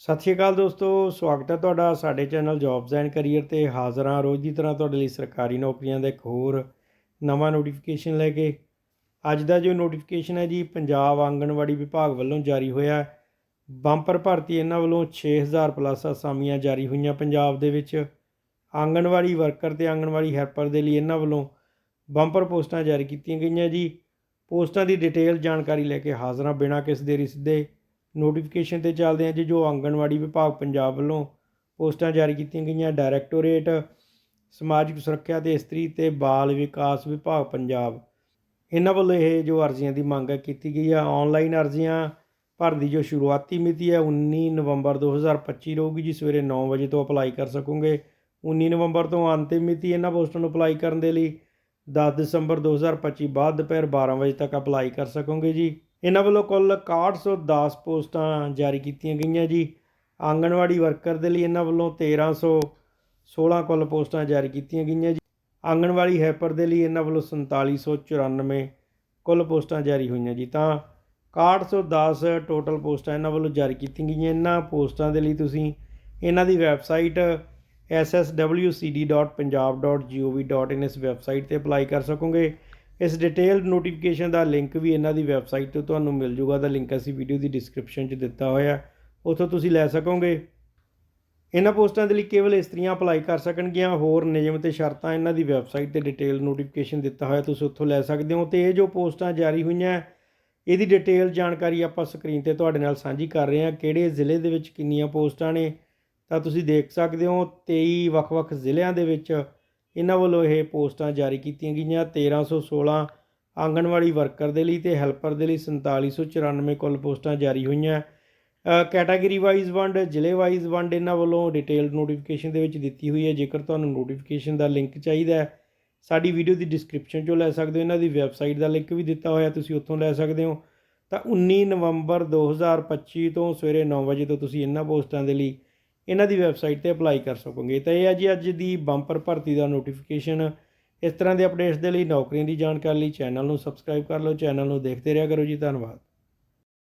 ਸਤਿ ਸ਼੍ਰੀ ਅਕਾਲ ਦੋਸਤੋ, ਸਵਾਗਤ ਹੈ ਤੁਹਾਡਾ ਸਾਡੇ ਚੈਨਲ ਜੌਬਸ ਐਂਡ ਕੈਰੀਅਰ ਤੇ ਹਾਜ਼ਰ ਹਾਂ ਰੋਜ਼ ਦੀ ਤਰ੍ਹਾਂ ਤੁਹਾਡੇ ਲਈ ਸਰਕਾਰੀ ਨੌਕਰੀਆਂ ਦਾ ਇੱਕ ਹੋਰ ਨਵਾਂ ਨੋਟੀਫਿਕੇਸ਼ਨ ਲੈ ਕੇ। ਅੱਜ ਦਾ ਜੋ ਨੋਟੀਫਿਕੇਸ਼ਨ ਹੈ ਜੀ, ਪੰਜਾਬ ਆਂਗਣਵਾੜੀ ਵਿਭਾਗ ਵੱਲੋਂ ਜਾਰੀ ਹੋਇਆ ਬੰਪਰ ਭਰਤੀ ਇਹਨਾਂ ਵੱਲੋਂ 6000 ਪਲੱਸ ਅਸਾਮੀਆਂ ਜਾਰੀ ਹੋਈਆਂ ਪੰਜਾਬ ਦੇ ਵਿੱਚ। ਆਂਗਣਵਾੜੀ ਵਰਕਰ ਤੇ ਆਂਗਣਵਾੜੀ ਹੈਲਪਰ ਦੇ ਲਈ ਇਹਨਾਂ ਵੱਲੋਂ ਬੰਪਰ ਪੋਸਟਾਂ ਜਾਰੀ ਕੀਤੀਆਂ ਗਈਆਂ ਜੀ। ਪੋਸਟਾਂ ਦੀ ਡਿਟੇਲ ਜਾਣਕਾਰੀ ਲੈ ਕੇ ਹਾਜ਼ਰਾਂ ਬਿਨਾਂ ਕਿਸ ਦੇਰੀ ਸਿੱਧੇ। ਨੋਟੀਫਿਕੇਸ਼ਨ ਤੇ ਚੱਲਦੇ ਹਾਂ ਜੀ, ਜੋ ਆਂਗਣਵਾੜੀ ਵਿਭਾਗ ਪੰਜਾਬ ਵੱਲੋਂ ਪੋਸਟਾਂ ਜਾਰੀ ਕੀਤੀਆਂ ਗਈਆਂ ਡਾਇਰੈਕਟੋਰੇਟ ਸਮਾਜਿਕ ਸੁਰੱਖਿਆ ਤੇ ਇਸਤਰੀ ਤੇ ਬਾਲ ਵਿਕਾਸ ਵਿਭਾਗ ਪੰਜਾਬ। ਇਹਨਾਂ ਵੱਲੋਂ ਇਹ ਜੋ ਅਰਜ਼ੀਆਂ ਦੀ ਮੰਗ ਹੈ ਕੀਤੀ ਗਈ ਆ ਆਨਲਾਈਨ ਅਰਜ਼ੀਆਂ ਭਰਨ ਦੀ ਜੋ ਸ਼ੁਰੂਆਤੀ ਮਿਤੀ ਹੈ 19 ਨਵੰਬਰ 2025 ਰਹੂਗੀ ਜੀ, ਸਵੇਰੇ 9 ਵਜੇ ਤੋਂ ਅਪਲਾਈ ਕਰ ਸਕੋਗੇ। 19 ਨਵੰਬਰ ਤੋਂ ਅੰਤਿਮ ਮਿਤੀ ਇਹਨਾਂ ਪੋਸਟਾਂ ਨੂੰ ਅਪਲਾਈ ਕਰਨ ਦੇ ਲਈ 10 ਦਸੰਬਰ 2025 ਬਾਅਦ ਦੁਪਹਿਰ 12 ਵਜੇ ਤੱਕ ਅਪਲਾਈ ਕਰ ਸਕੋਗੇ ਜੀ। ਇਹਨਾਂ ਵੱਲੋਂ ਕੁੱਲ 6110 ਪੋਸਟਾਂ ਜਾਰੀ ਕੀਤੀਆਂ ਗਈਆਂ ਜੀ। ਆਂਗਣਵਾੜੀ ਵਰਕਰ ਦੇ ਲਈ ਇਹਨਾਂ ਵੱਲੋਂ 1316 ਕੁੱਲ ਪੋਸਟਾਂ ਜਾਰੀ ਕੀਤੀਆਂ ਗਈਆਂ ਜੀ। ਆਂਗਣਵਾੜੀ ਹੈਪਰ ਦੇ ਲਈ ਇਹਨਾਂ ਵੱਲੋਂ 4794 ਕੁੱਲ ਪੋਸਟਾਂ ਜਾਰੀ ਹੋਈਆਂ ਜੀ। ਤਾਂ 6110 ਟੋਟਲ ਪੋਸਟਾਂ ਇਹਨਾਂ ਵੱਲੋਂ ਜਾਰੀ ਕੀਤੀਆਂ ਗਈਆਂ। ਇਹਨਾਂ ਪੋਸਟਾਂ ਦੇ ਲਈ ਤੁਸੀਂ ਇਹਨਾਂ ਦੀ ਵੈਬਸਾਈਟ sswcd.punjab.gov.in ਇਸ ਵੈਬਸਾਈਟ ਤੇ ਅਪਲਾਈ ਕਰ ਸਕੋਗੇ। ਇਸ ਡਿਟੇਲਡ ਨੋਟੀਫਿਕੇਸ਼ਨ ਦਾ ਲਿੰਕ ਵੀ ਇਹਨਾਂ ਦੀ ਵੈਬਸਾਈਟ ਤੋਂ ਤੁਹਾਨੂੰ ਮਿਲ ਜੂਗਾ। ਦਾ ਲਿੰਕ ਅਸੀਂ ਵੀਡੀਓ ਦੀ ਡਿਸਕ੍ਰਿਪਸ਼ਨ 'ਚ ਦਿੱਤਾ ਹੋਇਆ ਉੱਥੋਂ ਤੁਸੀਂ ਲੈ ਸਕੋਗੇ। ਇਹਨਾਂ ਪੋਸਟਾਂ ਦੇ ਲਈ ਕੇਵਲ ਇਸਤਰੀਆਂ ਅਪਲਾਈ ਕਰ ਸਕਣਗੀਆਂ। ਹੋਰ ਨਿਯਮ ਤੇ ਸ਼ਰਤਾਂ ਇਹਨਾਂ ਦੀ ਵੈਬਸਾਈਟ ਤੇ ਡਿਟੇਲ ਨੋਟੀਫਿਕੇਸ਼ਨ ਦਿੱਤਾ ਹੋਇਆ। ਤੁਸੀਂ ਉੱਥੋਂ ਲੈ ਸਕਦੇ ਹੋ ਤੇ ਇਹ ਜੋ ਪੋਸਟਾਂ ਜਾਰੀ ਹੋਈਆਂ ਇਹਦੀ ਡਿਟੇਲ ਜਾਣਕਾਰੀ ਆਪਾਂ ਸਕਰੀਨ ਤੇ ਤੁਹਾਡੇ ਨਾਲ ਸਾਂਝੀ ਕਰ ਰਹੇ ਹਾਂ। ਕਿਹੜੇ ਜ਼ਿਲ੍ਹੇ ਦੇ ਵਿੱਚ ਕਿੰਨੀਆਂ ਪੋਸਟਾਂ ਨੇ, ਤਾਂ ਤੁਸੀਂ ਦੇਖ ਸਕਦੇ ਹੋ। 23 ਵੱਖ-ਵੱਖ ਜ਼ਿਲ੍ਹਿਆਂ ਦੇ ਵਿੱਚ ਇਹਨਾਂ ਵੱਲੋਂ ਇਹ ਪੋਸਟਾਂ ਜਾਰੀ ਕੀਤੀਆਂ ਗਈਆਂ। 1316 ਆਂਗਣਵਾੜੀ ਵਰਕਰ ਦੇ ਲਈ ਤੇ ਹੈਲਪਰ ਦੇ ਲਈ 4794 ਕੁੱਲ ਪੋਸਟਾਂ ਜਾਰੀ ਹੋਈਆਂ। ਕੈਟਾਗਰੀ ਵਾਈਜ਼ ਵੰਡ, ਜ਼ਿਲ੍ਹੇ ਵਾਈਜ਼ ਵੰਡ ਇਹਨਾਂ ਵੱਲੋਂ ਡਿਟੇਲਡ ਨੋਟੀਫਿਕੇਸ਼ਨ ਦੇ ਵਿੱਚ ਦਿੱਤੀ ਹੋਈ ਹੈ। ਜੇਕਰ ਤੁਹਾਨੂੰ ਨੋਟੀਫਿਕੇਸ਼ਨ ਦਾ ਲਿੰਕ ਚਾਹੀਦਾ ਹੈ, ਸਾਡੀ ਵੀਡੀਓ ਦੀ ਡਿਸਕ੍ਰਿਪਸ਼ਨ 'ਚੋਂ ਲੈ ਸਕਦੇ ਹੋ। ਇਹਨਾਂ ਦੀ ਵੈਬਸਾਈਟ ਦਾ ਲਿੰਕ ਵੀ ਦਿੱਤਾ ਹੋਇਆ, ਤੁਸੀਂ ਉੱਥੋਂ ਲੈ ਸਕਦੇ ਹੋ। ਤਾਂ 19 ਨਵੰਬਰ 2025 ਤੋਂ ਸਵੇਰੇ 9 ਵਜੇ ਤੋਂ ਤੁਸੀਂ ਇਹਨਾਂ ਪੋਸਟਾਂ ਦੇ ਲਈ ਇਹਨਾਂ ਦੀ ਵੈਬਸਾਈਟ ਤੇ ਅਪਲਾਈ ਕਰ ਸਕੋਗੇ। ਤਾਂ ਇਹ ਹੈ ਜੀ, ਅੱਜ ਦੀ ਬੰਪਰ ਭਰਤੀ ਦਾ ਨੋਟੀਫਿਕੇਸ਼ਨ ਇਸ ਤਰ੍ਹਾਂ ਦੇ ਅਪਡੇਟਸ ਦੇ ਲਈ ਨੌਕਰੀਆਂ ਦੀ ਜਾਣਕਾਰੀ ਲਈ ਚੈਨਲ ਨੂੰ ਸਬਸਕ੍ਰਾਈਬ ਕਰ ਲਓ। ਚੈਨਲ ਨੂੰ ਦੇਖਦੇ ਰਿਹਾ ਕਰੋ ਜੀ। ਧੰਨਵਾਦ।